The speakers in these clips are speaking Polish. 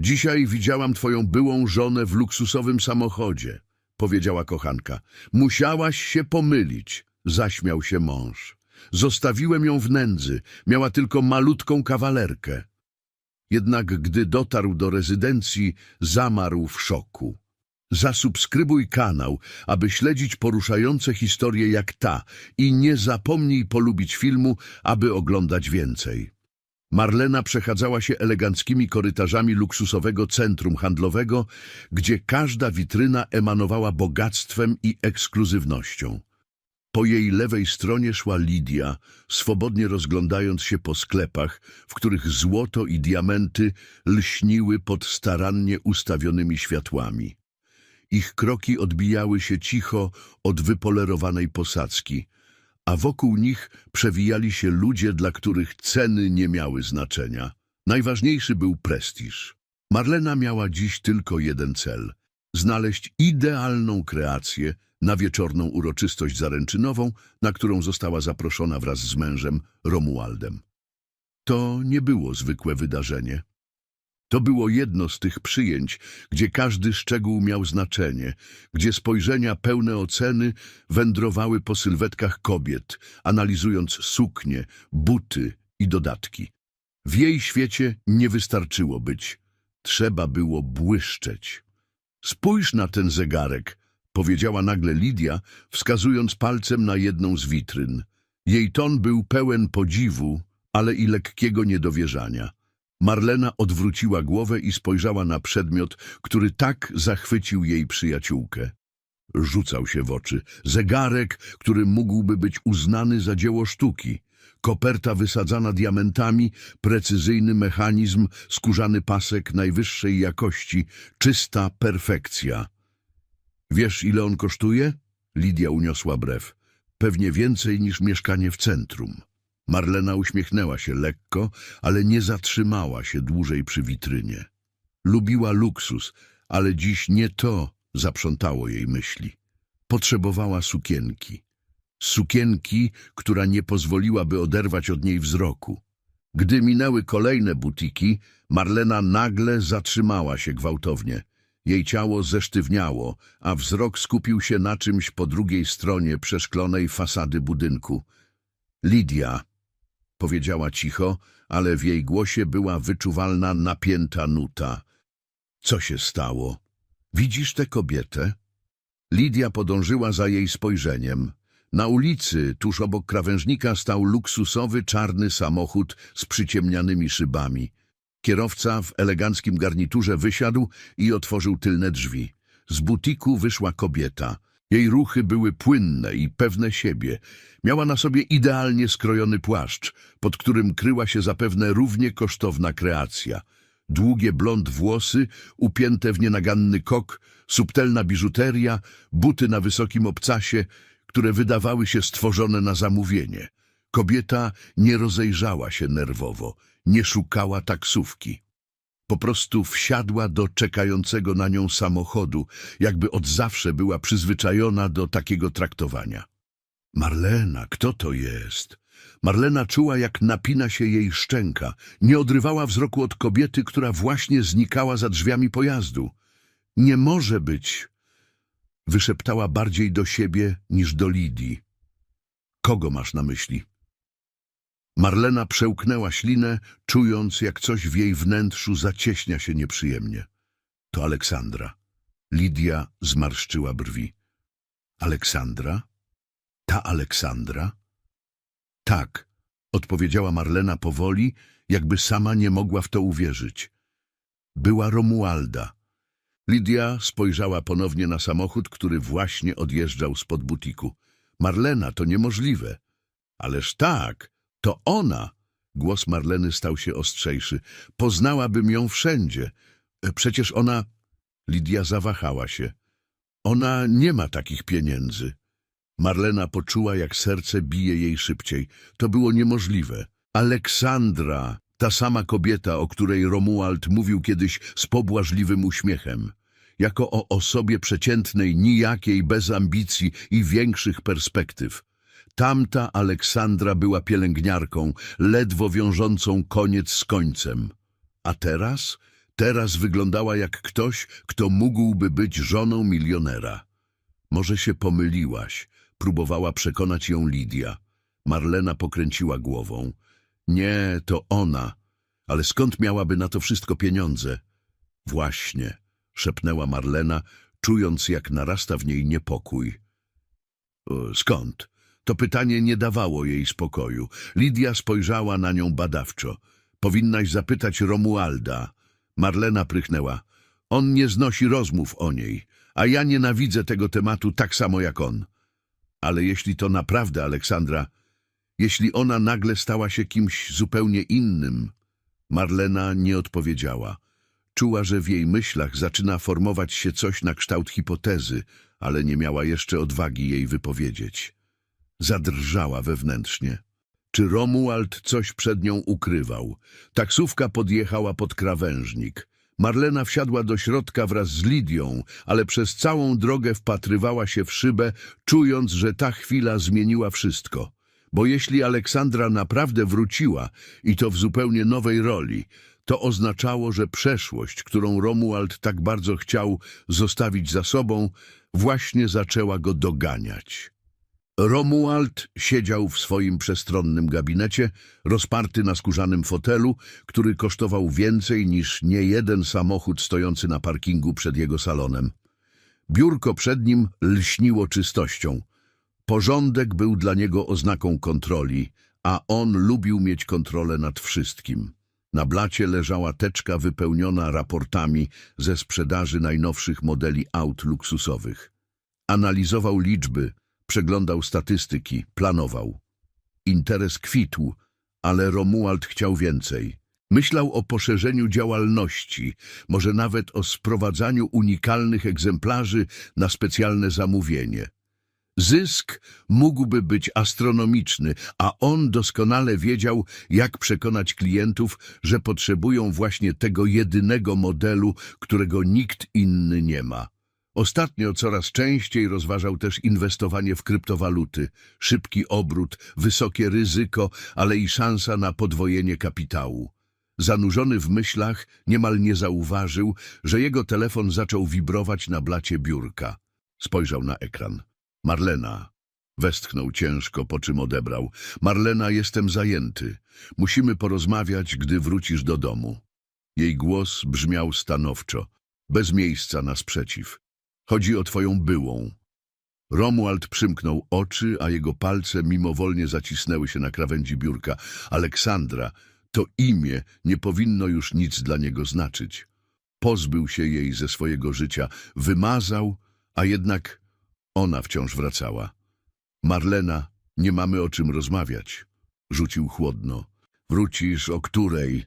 Dzisiaj widziałam twoją byłą żonę w luksusowym samochodzie, powiedziała kochanka. Musiałaś się pomylić, zaśmiał się mąż. Zostawiłem ją w nędzy, miała tylko malutką kawalerkę. Jednak gdy dotarł do rezydencji, zamarł w szoku. Zasubskrybuj kanał, aby śledzić poruszające historie jak ta i nie zapomnij polubić filmu, aby oglądać więcej. Marlena przechadzała się eleganckimi korytarzami luksusowego centrum handlowego, gdzie każda witryna emanowała bogactwem i ekskluzywnością. Po jej lewej stronie szła Lidia, swobodnie rozglądając się po sklepach, w których złoto i diamenty lśniły pod starannie ustawionymi światłami. Ich kroki odbijały się cicho od wypolerowanej posadzki, a wokół nich przewijali się ludzie, dla których ceny nie miały znaczenia. Najważniejszy był prestiż. Marlena miała dziś tylko jeden cel – znaleźć idealną kreację na wieczorną uroczystość zaręczynową, na którą została zaproszona wraz z mężem Romualdem. To nie było zwykłe wydarzenie. To było jedno z tych przyjęć, gdzie każdy szczegół miał znaczenie, gdzie spojrzenia pełne oceny wędrowały po sylwetkach kobiet, analizując suknie, buty i dodatki. W jej świecie nie wystarczyło być. Trzeba było błyszczeć. Spójrz na ten zegarek, powiedziała nagle Lidia, wskazując palcem na jedną z witryn. Jej ton był pełen podziwu, ale i lekkiego niedowierzania. Marlena odwróciła głowę i spojrzała na przedmiot, który tak zachwycił jej przyjaciółkę. Rzucał się w oczy. Zegarek, który mógłby być uznany za dzieło sztuki. Koperta wysadzana diamentami, precyzyjny mechanizm, skórzany pasek najwyższej jakości, czysta perfekcja. Wiesz, ile on kosztuje? Lidia uniosła brew. Pewnie więcej niż mieszkanie w centrum. Marlena uśmiechnęła się lekko, ale nie zatrzymała się dłużej przy witrynie. Lubiła luksus, ale dziś nie to zaprzątało jej myśli. Potrzebowała sukienki. Sukienki, która nie pozwoliłaby oderwać od niej wzroku. Gdy minęły kolejne butiki, Marlena nagle zatrzymała się gwałtownie. Jej ciało zesztywniało, a wzrok skupił się na czymś po drugiej stronie przeszklonej fasady budynku. Lidia, powiedziała cicho, ale w jej głosie była wyczuwalna napięta nuta. Co się stało? Widzisz tę kobietę? Lidia podążyła za jej spojrzeniem. Na ulicy, tuż obok krawężnika, stał luksusowy czarny samochód z przyciemnianymi szybami. Kierowca w eleganckim garniturze wysiadł i otworzył tylne drzwi. Z butiku wyszła kobieta. Jej ruchy były płynne i pewne siebie. Miała na sobie idealnie skrojony płaszcz, pod którym kryła się zapewne równie kosztowna kreacja. Długie blond włosy, upięte w nienaganny kok, subtelna biżuteria, buty na wysokim obcasie, które wydawały się stworzone na zamówienie. Kobieta nie rozejrzała się nerwowo, nie szukała taksówki. Po prostu wsiadła do czekającego na nią samochodu, jakby od zawsze była przyzwyczajona do takiego traktowania. Marlena, kto to jest? Marlena czuła, jak napina się jej szczęka. Nie odrywała wzroku od kobiety, która właśnie znikała za drzwiami pojazdu. Nie może być, wyszeptała bardziej do siebie niż do Lidii. Kogo masz na myśli? Marlena przełknęła ślinę, czując, jak coś w jej wnętrzu zacieśnia się nieprzyjemnie. To Aleksandra. Lidia zmarszczyła brwi. Aleksandra? Ta Aleksandra? Tak, odpowiedziała Marlena powoli, jakby sama nie mogła w to uwierzyć. Była Romualda. Lidia spojrzała ponownie na samochód, który właśnie odjeżdżał spod butiku. Marlena, to niemożliwe. Ależ tak, to ona. Głos Marleny stał się ostrzejszy. Poznałabym ją wszędzie. E, Przecież ona... Lidia zawahała się. Ona nie ma takich pieniędzy. Marlena poczuła, jak serce bije jej szybciej. To było niemożliwe. Aleksandra, ta sama kobieta, o której Romuald mówił kiedyś z pobłażliwym uśmiechem. Jako o osobie przeciętnej, nijakiej, bez ambicji i większych perspektyw. Tamta Aleksandra była pielęgniarką, ledwo wiążącą koniec z końcem. A teraz Teraz wyglądała jak ktoś, kto mógłby być żoną milionera. Może się pomyliłaś, próbowała przekonać ją Lidia. Marlena pokręciła głową. Nie, to ona. Ale skąd miałaby na to wszystko pieniądze? Właśnie, szepnęła Marlena, czując jak narasta w niej niepokój. O, Skąd? To pytanie nie dawało jej spokoju. Lidia spojrzała na nią badawczo. Powinnaś zapytać Romualda. Marlena prychnęła. On nie znosi rozmów o niej, a ja nienawidzę tego tematu tak samo jak on. Ale jeśli to naprawdę Aleksandra, jeśli ona nagle stała się kimś zupełnie innym, Marlena nie odpowiedziała. Czuła, że w jej myślach zaczyna formować się coś na kształt hipotezy, ale nie miała jeszcze odwagi jej wypowiedzieć. Zadrżała wewnętrznie. Czy Romuald coś przed nią ukrywał? Taksówka podjechała pod krawężnik. Marlena wsiadła do środka wraz z Lidią, ale przez całą drogę wpatrywała się w szybę, czując, że ta chwila zmieniła wszystko. Bo jeśli Aleksandra naprawdę wróciła, i to w zupełnie nowej roli, to oznaczało, że przeszłość, którą Romuald tak bardzo chciał zostawić za sobą, właśnie zaczęła go doganiać. Romuald siedział w swoim przestronnym gabinecie, rozparty na skórzanym fotelu, który kosztował więcej niż niejeden samochód stojący na parkingu przed jego salonem. Biurko przed nim lśniło czystością. Porządek był dla niego oznaką kontroli, a on lubił mieć kontrolę nad wszystkim. Na blacie leżała teczka wypełniona raportami ze sprzedaży najnowszych modeli aut luksusowych. Analizował liczby, przeglądał statystyki, planował. Interes kwitł, ale Romuald chciał więcej. Myślał o poszerzeniu działalności, może nawet o sprowadzaniu unikalnych egzemplarzy na specjalne zamówienie. Zysk mógłby być astronomiczny, a on doskonale wiedział, jak przekonać klientów, że potrzebują właśnie tego jedynego modelu, którego nikt inny nie ma. Ostatnio coraz częściej rozważał też inwestowanie w kryptowaluty, szybki obrót, wysokie ryzyko, ale i szansa na podwojenie kapitału. Zanurzony w myślach, niemal nie zauważył, że jego telefon zaczął wibrować na blacie biurka. Spojrzał na ekran. Marlena. Westchnął ciężko, po czym odebrał. Marlena, jestem zajęty. Musimy porozmawiać, gdy wrócisz do domu. Jej głos brzmiał stanowczo, bez miejsca na sprzeciw. Chodzi o twoją byłą. Romuald przymknął oczy, a jego palce mimowolnie zacisnęły się na krawędzi biurka. Aleksandra, to imię nie powinno już nic dla niego znaczyć. Pozbył się jej ze swojego życia, wymazał, a jednak ona wciąż wracała. Marlena, nie mamy o czym rozmawiać. Rzucił chłodno. Wrócisz o której?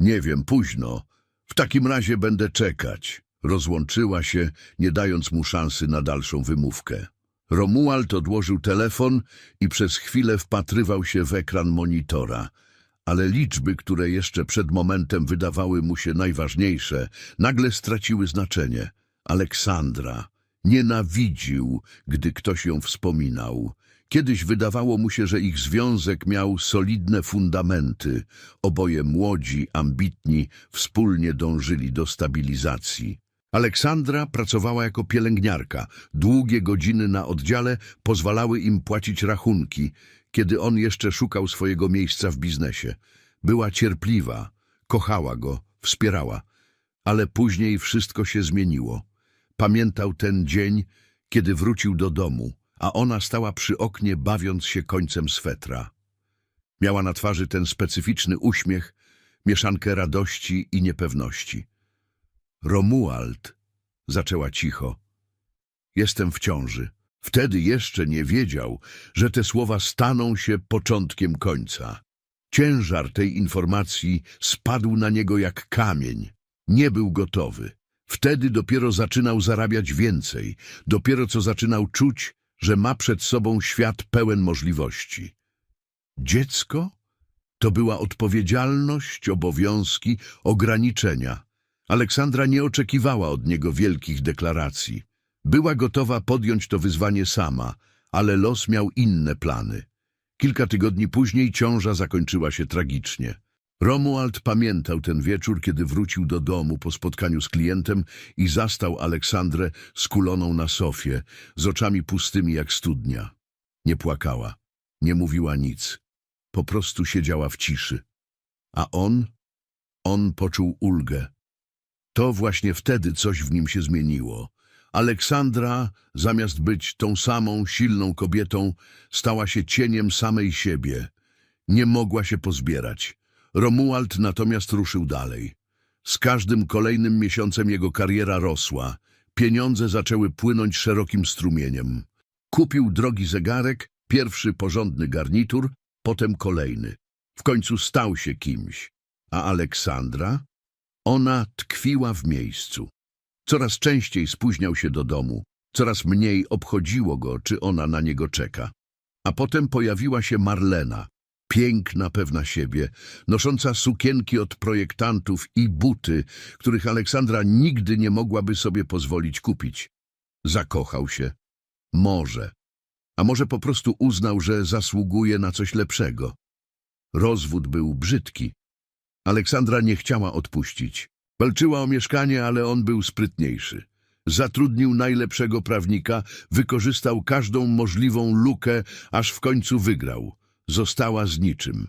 Nie wiem, późno. W takim razie będę czekać. Rozłączyła się, nie dając mu szansy na dalszą wymówkę. Romuald odłożył telefon i przez chwilę wpatrywał się w ekran monitora. Ale liczby, które jeszcze przed momentem wydawały mu się najważniejsze, nagle straciły znaczenie. Aleksandra. Nienawidził, gdy ktoś ją wspominał. Kiedyś wydawało mu się, że ich związek miał solidne fundamenty. Oboje młodzi, ambitni, wspólnie dążyli do stabilizacji. Aleksandra pracowała jako pielęgniarka. Długie godziny na oddziale pozwalały im płacić rachunki, kiedy on jeszcze szukał swojego miejsca w biznesie. Była cierpliwa, kochała go, wspierała, ale później wszystko się zmieniło. Pamiętał ten dzień, kiedy wrócił do domu, a ona stała przy oknie, bawiąc się końcem swetra. Miała na twarzy ten specyficzny uśmiech, mieszankę radości i niepewności. Romuald, zaczęła cicho. Jestem w ciąży. Wtedy jeszcze nie wiedział, że te słowa staną się początkiem końca. Ciężar tej informacji spadł na niego jak kamień. Nie był gotowy. Wtedy dopiero zaczynał zarabiać więcej, dopiero co zaczynał czuć, że ma przed sobą świat pełen możliwości. Dziecko? To była odpowiedzialność, obowiązki, ograniczenia. Aleksandra nie oczekiwała od niego wielkich deklaracji. Była gotowa podjąć to wyzwanie sama, ale los miał inne plany. Kilka tygodni później ciąża zakończyła się tragicznie. Romuald pamiętał ten wieczór, kiedy wrócił do domu po spotkaniu z klientem i zastał Aleksandrę skuloną na sofie, z oczami pustymi jak studnia. Nie płakała, nie mówiła nic. Po prostu siedziała w ciszy. A on? On poczuł ulgę. To właśnie wtedy coś w nim się zmieniło. Aleksandra, zamiast być tą samą, silną kobietą, stała się cieniem samej siebie. Nie mogła się pozbierać. Romuald natomiast ruszył dalej. Z każdym kolejnym miesiącem jego kariera rosła. Pieniądze zaczęły płynąć szerokim strumieniem. Kupił drogi zegarek, pierwszy porządny garnitur, potem kolejny. W końcu stał się kimś. A Aleksandra? Ona tkwiła w miejscu. Coraz częściej spóźniał się do domu, coraz mniej obchodziło go, czy ona na niego czeka. A potem pojawiła się Marlena, piękna, pewna siebie, nosząca sukienki od projektantów i buty, których Aleksandra nigdy nie mogłaby sobie pozwolić kupić. Zakochał się. Może. A może po prostu uznał, że zasługuje na coś lepszego. Rozwód był brzydki. Aleksandra nie chciała odpuścić. Walczyła o mieszkanie, ale on był sprytniejszy. Zatrudnił najlepszego prawnika, wykorzystał każdą możliwą lukę, aż w końcu wygrał. Została z niczym.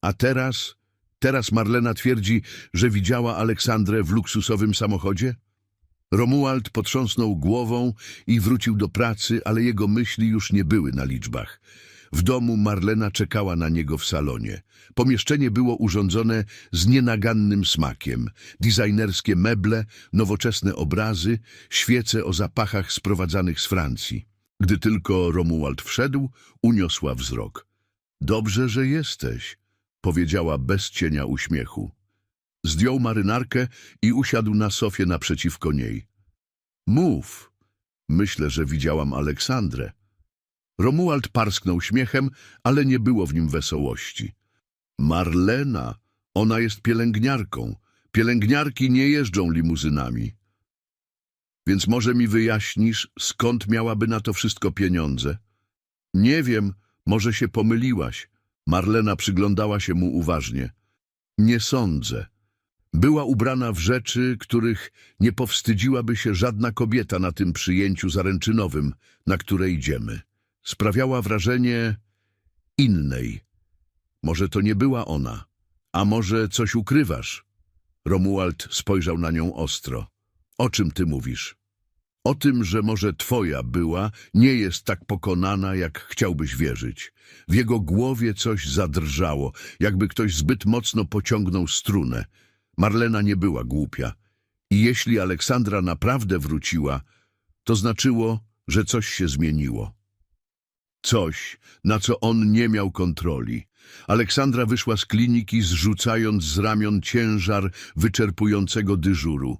A teraz, teraz Marlena twierdzi, że widziała Aleksandrę w luksusowym samochodzie? Romuald potrząsnął głową i wrócił do pracy, ale jego myśli już nie były na liczbach. W domu Marlena czekała na niego w salonie. Pomieszczenie było urządzone z nienagannym smakiem. Designerskie meble, nowoczesne obrazy, świece o zapachach sprowadzanych z Francji. Gdy tylko Romuald wszedł, uniosła wzrok. Dobrze, że jesteś, powiedziała bez cienia uśmiechu. Zdjął marynarkę i usiadł na sofie naprzeciwko niej. Mów. Myślę, że widziałam Aleksandrę. Romuald parsknął śmiechem, ale nie było w nim wesołości. Marlena, ona jest pielęgniarką. Pielęgniarki nie jeżdżą limuzynami. Więc może mi wyjaśnisz, skąd miałaby na to wszystko pieniądze? Nie wiem, może się pomyliłaś. Marlena przyglądała się mu uważnie. Nie sądzę. Była ubrana w rzeczy, których nie powstydziłaby się żadna kobieta na tym przyjęciu zaręczynowym, na które idziemy. Sprawiała wrażenie innej. Może to nie była ona, a może coś ukrywasz? Romuald spojrzał na nią ostro. O czym ty mówisz? O tym, że może twoja była, nie jest tak pokonana, jak chciałbyś wierzyć. W jego głowie coś zadrżało, jakby ktoś zbyt mocno pociągnął strunę. Marlena nie była głupia. I jeśli Aleksandra naprawdę wróciła, to znaczyło, że coś się zmieniło. Coś, na co on nie miał kontroli. Aleksandra wyszła z kliniki, zrzucając z ramion ciężar wyczerpującego dyżuru.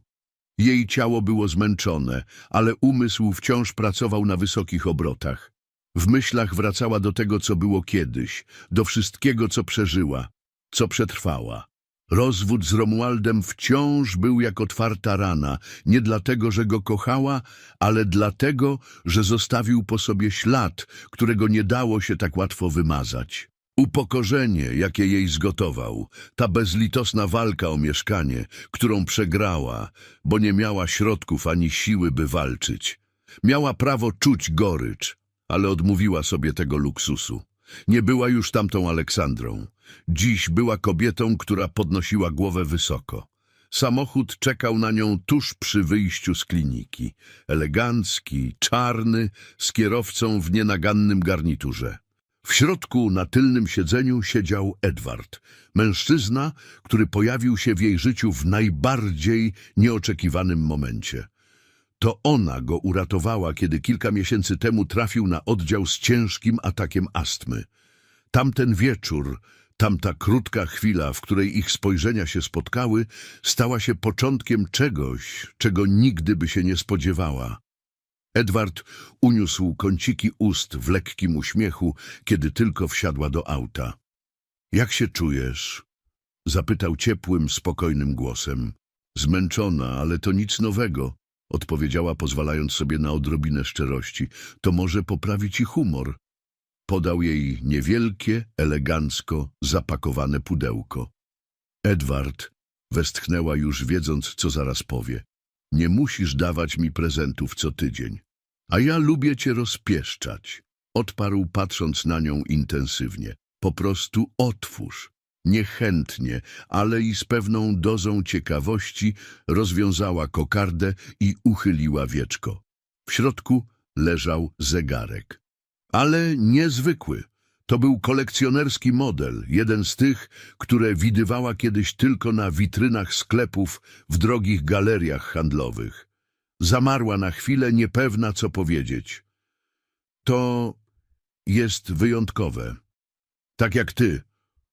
Jej ciało było zmęczone, ale umysł wciąż pracował na wysokich obrotach. W myślach wracała do tego, co było kiedyś, do wszystkiego, co przeżyła, co przetrwała. Rozwód z Romualdem wciąż był jak otwarta rana, nie dlatego, że go kochała, ale dlatego, że zostawił po sobie ślad, którego nie dało się tak łatwo wymazać. Upokorzenie, jakie jej zgotował, ta bezlitosna walka o mieszkanie, którą przegrała, bo nie miała środków ani siły, by walczyć. Miała prawo czuć gorycz, ale odmówiła sobie tego luksusu. Nie była już tamtą Aleksandrą. Dziś była kobietą, która podnosiła głowę wysoko. Samochód czekał na nią tuż przy wyjściu z kliniki. Elegancki, czarny, z kierowcą w nienagannym garniturze. W środku, na tylnym siedzeniu, siedział Edward. Mężczyzna, który pojawił się w jej życiu w najbardziej nieoczekiwanym momencie. To ona go uratowała, kiedy kilka miesięcy temu trafił na oddział z ciężkim atakiem astmy. Tamten wieczór, tamta krótka chwila, w której ich spojrzenia się spotkały, stała się początkiem czegoś, czego nigdy by się nie spodziewała. Edward uniósł kąciki ust w lekkim uśmiechu, kiedy tylko wsiadła do auta. — Jak się czujesz? — zapytał ciepłym, spokojnym głosem. — Zmęczona, ale to nic nowego — odpowiedziała, pozwalając sobie na odrobinę szczerości. — To może poprawi ci humor. Podał jej niewielkie, elegancko zapakowane pudełko. Edward, westchnęła już wiedząc, co zaraz powie. Nie musisz dawać mi prezentów co tydzień. A ja lubię cię rozpieszczać. Odparł patrząc na nią intensywnie. Po prostu otwórz. Niechętnie, ale i z pewną dozą ciekawości rozwiązała kokardę i uchyliła wieczko. W środku leżał zegarek. Ale niezwykły. To był kolekcjonerski model, jeden z tych, które widywała kiedyś tylko na witrynach sklepów w drogich galeriach handlowych. Zamarła na chwilę, niepewna co powiedzieć. To jest wyjątkowe. Tak jak ty,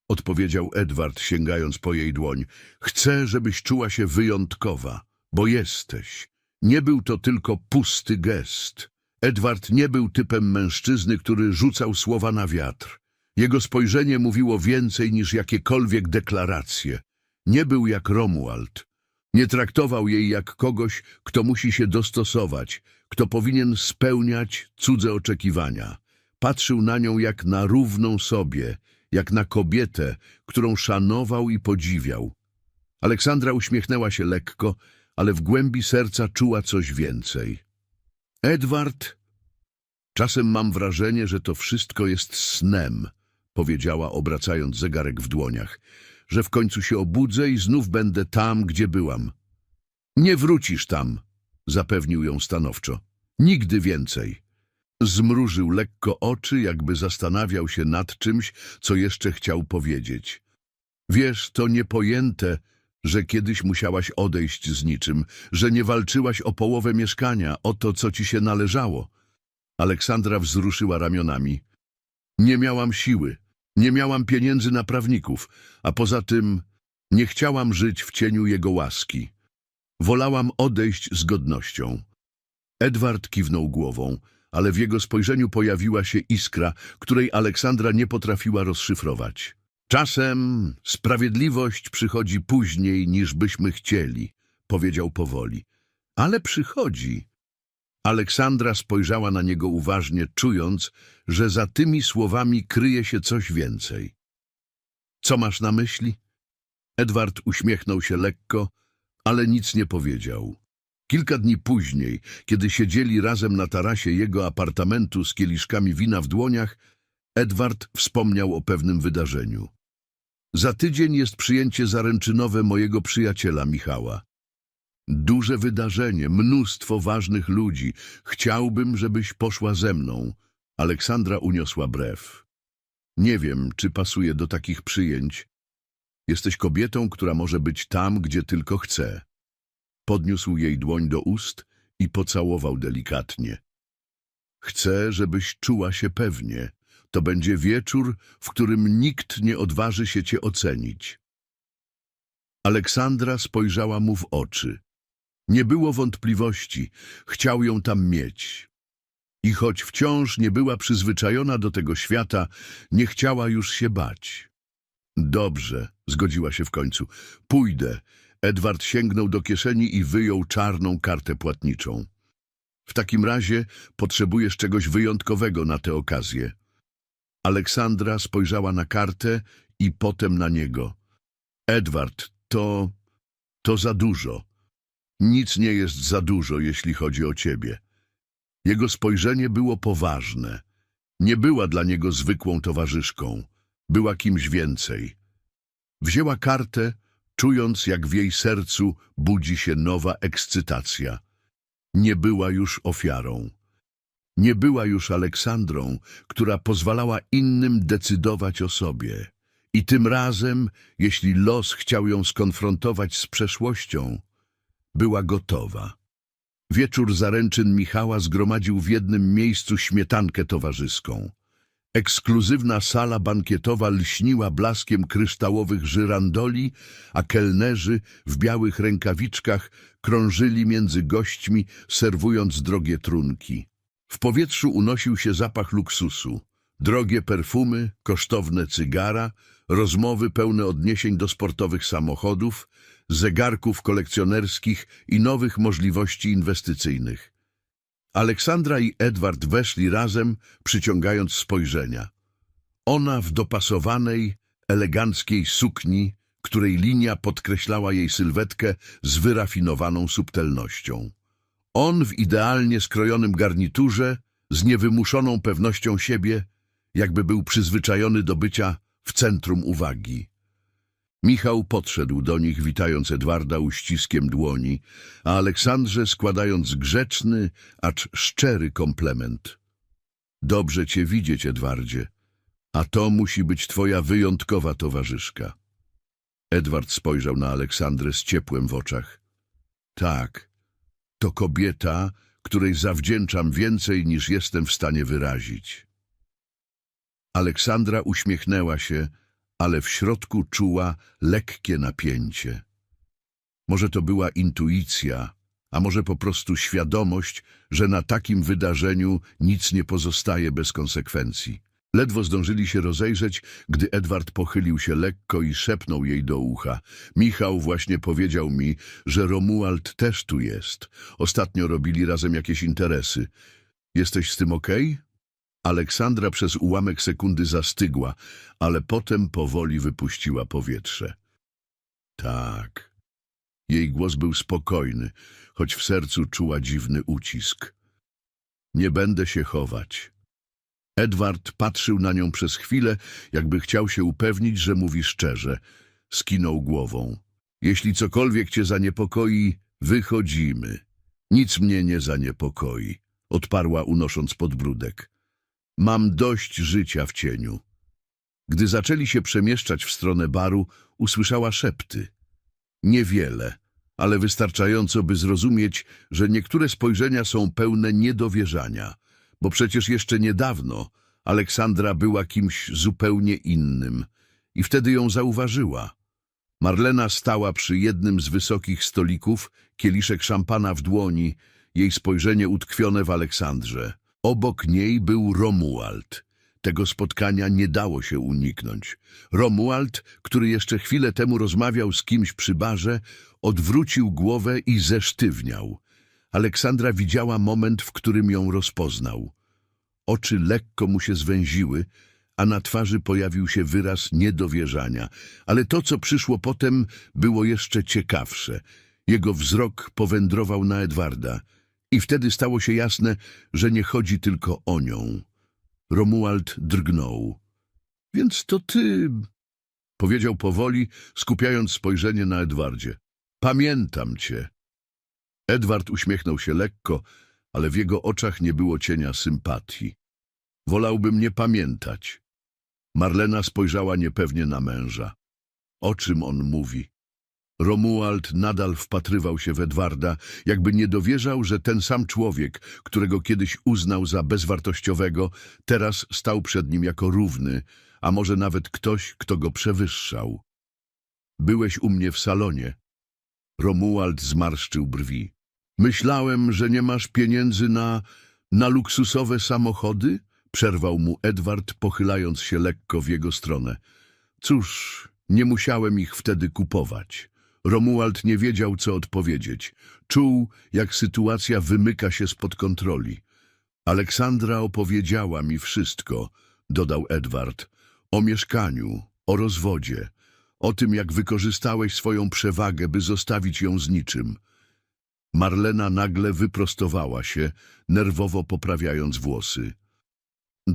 odpowiedział Edward, sięgając po jej dłoń. Chcę, żebyś czuła się wyjątkowa, bo jesteś. Nie był to tylko pusty gest. Edward nie był typem mężczyzny, który rzucał słowa na wiatr. Jego spojrzenie mówiło więcej niż jakiekolwiek deklaracje. Nie był jak Romuald. Nie traktował jej jak kogoś, kto musi się dostosować, kto powinien spełniać cudze oczekiwania. Patrzył na nią jak na równą sobie, jak na kobietę, którą szanował i podziwiał. Aleksandra uśmiechnęła się lekko, ale w głębi serca czuła coś więcej. Edward, czasem mam wrażenie, że to wszystko jest snem, powiedziała, obracając zegarek w dłoniach, że w końcu się obudzę i znów będę tam, gdzie byłam. Nie wrócisz tam, zapewnił ją stanowczo. Nigdy więcej. Zmrużył lekko oczy, jakby zastanawiał się nad czymś, co jeszcze chciał powiedzieć. Wiesz, to niepojęte, że kiedyś musiałaś odejść z niczym, że nie walczyłaś o połowę mieszkania, o to, co ci się należało. Aleksandra wzruszyła ramionami. Nie miałam siły, nie miałam pieniędzy na prawników, a poza tym nie chciałam żyć w cieniu jego łaski. Wolałam odejść z godnością. Edward kiwnął głową, ale w jego spojrzeniu pojawiła się iskra, której Aleksandra nie potrafiła rozszyfrować. Czasem sprawiedliwość przychodzi później, niż byśmy chcieli, powiedział powoli. Ale przychodzi. Aleksandra spojrzała na niego uważnie, czując, że za tymi słowami kryje się coś więcej. Co masz na myśli? Edward uśmiechnął się lekko, ale nic nie powiedział. Kilka dni później, kiedy siedzieli razem na tarasie jego apartamentu z kieliszkami wina w dłoniach, Edward wspomniał o pewnym wydarzeniu. Za tydzień jest przyjęcie zaręczynowe mojego przyjaciela Michała. Duże wydarzenie, mnóstwo ważnych ludzi. Chciałbym, żebyś poszła ze mną. Aleksandra uniosła brew. Nie wiem, czy pasuje do takich przyjęć. Jesteś kobietą, która może być tam, gdzie tylko chce. Podniósł jej dłoń do ust i pocałował delikatnie. Chcę, żebyś czuła się pewnie. To będzie wieczór, w którym nikt nie odważy się cię ocenić. Aleksandra spojrzała mu w oczy. Nie było wątpliwości, chciał ją tam mieć. I choć wciąż nie była przyzwyczajona do tego świata, nie chciała już się bać. Dobrze, zgodziła się w końcu. Pójdę. Edward sięgnął do kieszeni i wyjął czarną kartę płatniczą. W takim razie potrzebujesz czegoś wyjątkowego na tę okazję. Aleksandra spojrzała na kartę i potem na niego. Edward, to... to za dużo. Nic nie jest za dużo, jeśli chodzi o ciebie. Jego spojrzenie było poważne. Nie była dla niego zwykłą towarzyszką. Była kimś więcej. Wzięła kartę, czując, jak w jej sercu budzi się nowa ekscytacja. Nie była już ofiarą. Nie była już Aleksandrą, która pozwalała innym decydować o sobie. I tym razem, jeśli los chciał ją skonfrontować z przeszłością, była gotowa. Wieczór zaręczyn Michała zgromadził w jednym miejscu śmietankę towarzyską. Ekskluzywna sala bankietowa lśniła blaskiem kryształowych żyrandoli, a kelnerzy w białych rękawiczkach krążyli między gośćmi, serwując drogie trunki. W powietrzu unosił się zapach luksusu. Drogie perfumy, kosztowne cygara, rozmowy pełne odniesień do sportowych samochodów, zegarków kolekcjonerskich i nowych możliwości inwestycyjnych. Aleksandra i Edward weszli razem, przyciągając spojrzenia. Ona w dopasowanej, eleganckiej sukni, której linia podkreślała jej sylwetkę z wyrafinowaną subtelnością. On w idealnie skrojonym garniturze, z niewymuszoną pewnością siebie, jakby był przyzwyczajony do bycia w centrum uwagi. Michał podszedł do nich, witając Edwarda uściskiem dłoni, a Aleksandrze składając grzeczny, acz szczery komplement. Dobrze cię widzieć, Edwardzie, a to musi być twoja wyjątkowa towarzyszka. Edward spojrzał na Aleksandrę z ciepłem w oczach. Tak, to kobieta, której zawdzięczam więcej niż jestem w stanie wyrazić. Aleksandra uśmiechnęła się, ale w środku czuła lekkie napięcie. Może to była intuicja, a może po prostu świadomość, że na takim wydarzeniu nic nie pozostaje bez konsekwencji. Ledwo zdążyli się rozejrzeć, gdy Edward pochylił się lekko i szepnął jej do ucha. Michał właśnie powiedział mi, że Romuald też tu jest. Ostatnio robili razem jakieś interesy. Jesteś z tym okej? Aleksandra przez ułamek sekundy zastygła, ale potem powoli wypuściła powietrze. Tak. Jej głos był spokojny, choć w sercu czuła dziwny ucisk. Nie będę się chować. Edward patrzył na nią przez chwilę, jakby chciał się upewnić, że mówi szczerze. Skinął głową. Jeśli cokolwiek cię zaniepokoi, wychodzimy. Nic mnie nie zaniepokoi, odparła unosząc podbródek. Mam dość życia w cieniu. Gdy zaczęli się przemieszczać w stronę baru, usłyszała szepty. Niewiele, ale wystarczająco, by zrozumieć, że niektóre spojrzenia są pełne niedowierzania, bo przecież jeszcze niedawno Aleksandra była kimś zupełnie innym i wtedy ją zauważyła. Marlena stała przy jednym z wysokich stolików, kieliszek szampana w dłoni, jej spojrzenie utkwione w Aleksandrze. Obok niej był Romuald. Tego spotkania nie dało się uniknąć. Romuald, który jeszcze chwilę temu rozmawiał z kimś przy barze, odwrócił głowę i zesztywniał. Aleksandra widziała moment, w którym ją rozpoznał. Oczy lekko mu się zwęziły, a na twarzy pojawił się wyraz niedowierzania. Ale to, co przyszło potem, było jeszcze ciekawsze. Jego wzrok powędrował na Edwarda i wtedy stało się jasne, że nie chodzi tylko o nią. Romuald drgnął. — Więc to ty... — powiedział powoli, skupiając spojrzenie na Edwardzie. — Pamiętam cię. Edward uśmiechnął się lekko, ale w jego oczach nie było cienia sympatii. Wolałbym nie pamiętać. Marlena spojrzała niepewnie na męża. O czym on mówi? Romuald nadal wpatrywał się w Edwarda, jakby nie dowierzał, że ten sam człowiek, którego kiedyś uznał za bezwartościowego, teraz stał przed nim jako równy, a może nawet ktoś, kto go przewyższał. Byłeś u mnie w salonie. Romuald zmarszczył brwi. Myślałem, że nie masz pieniędzy na, na luksusowe samochody? Przerwał mu Edward, pochylając się lekko w jego stronę. Cóż, nie musiałem ich wtedy kupować. Romuald nie wiedział, co odpowiedzieć. Czuł, jak sytuacja wymyka się spod kontroli. Aleksandra opowiedziała mi wszystko, dodał Edward, o mieszkaniu, o rozwodzie, o tym, jak wykorzystałeś swoją przewagę, by zostawić ją z niczym. Marlena nagle wyprostowała się, nerwowo poprawiając włosy.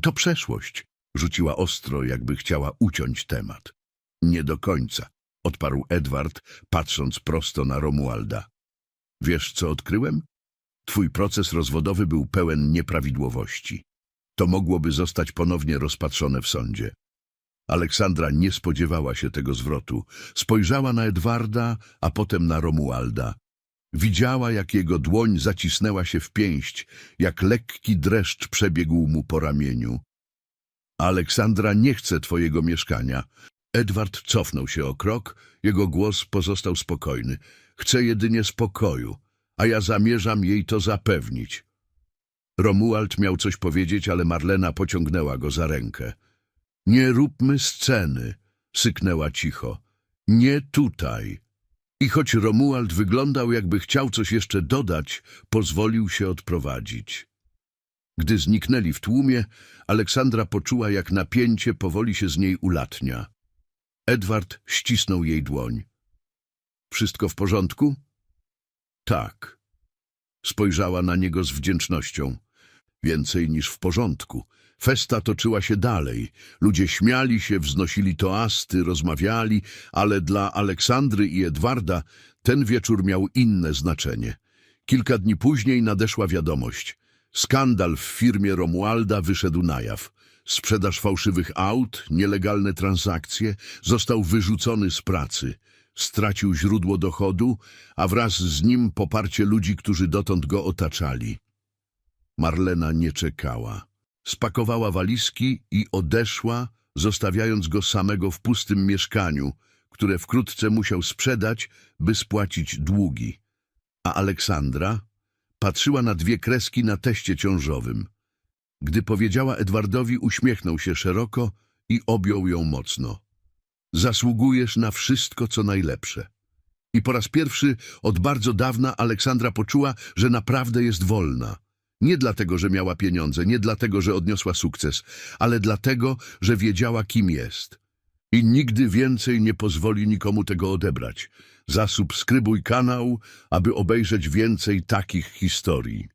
To przeszłość, rzuciła ostro, jakby chciała uciąć temat. Nie do końca, odparł Edward, patrząc prosto na Romualda. Wiesz, co odkryłem? Twój proces rozwodowy był pełen nieprawidłowości. To mogłoby zostać ponownie rozpatrzone w sądzie. Aleksandra nie spodziewała się tego zwrotu. Spojrzała na Edwarda, a potem na Romualda. Widziała, jak jego dłoń zacisnęła się w pięść, jak lekki dreszcz przebiegł mu po ramieniu. Aleksandra nie chce twojego mieszkania. Edward cofnął się o krok, jego głos pozostał spokojny. Chce jedynie spokoju, a ja zamierzam jej to zapewnić. Romuald miał coś powiedzieć, ale Marlena pociągnęła go za rękę. Nie róbmy sceny, syknęła cicho. Nie tutaj. I choć Romuald wyglądał, jakby chciał coś jeszcze dodać, pozwolił się odprowadzić. Gdy zniknęli w tłumie, Aleksandra poczuła, jak napięcie powoli się z niej ulatnia. Edward ścisnął jej dłoń. Wszystko w porządku? Tak. Spojrzała na niego z wdzięcznością. Więcej niż w porządku. Festa toczyła się dalej. Ludzie śmiali się, wznosili toasty, rozmawiali, ale dla Aleksandry i Edwarda ten wieczór miał inne znaczenie. Kilka dni później nadeszła wiadomość. Skandal w firmie Romualda wyszedł na jaw. Sprzedaż fałszywych aut, nielegalne transakcje, został wyrzucony z pracy. Stracił źródło dochodu, a wraz z nim poparcie ludzi, którzy dotąd go otaczali. Marlena nie czekała. Spakowała walizki i odeszła, zostawiając go samego w pustym mieszkaniu, które wkrótce musiał sprzedać, by spłacić długi. A Aleksandra patrzyła na dwie kreski na teście ciążowym. Gdy powiedziała Edwardowi, uśmiechnął się szeroko i objął ją mocno. Zasługujesz na wszystko, co najlepsze. I po raz pierwszy od bardzo dawna Aleksandra poczuła, że naprawdę jest wolna. Nie dlatego, że miała pieniądze, nie dlatego, że odniosła sukces, ale dlatego, że wiedziała, kim jest. I nigdy więcej nie pozwoli nikomu tego odebrać. Zasubskrybuj kanał, aby obejrzeć więcej takich historii.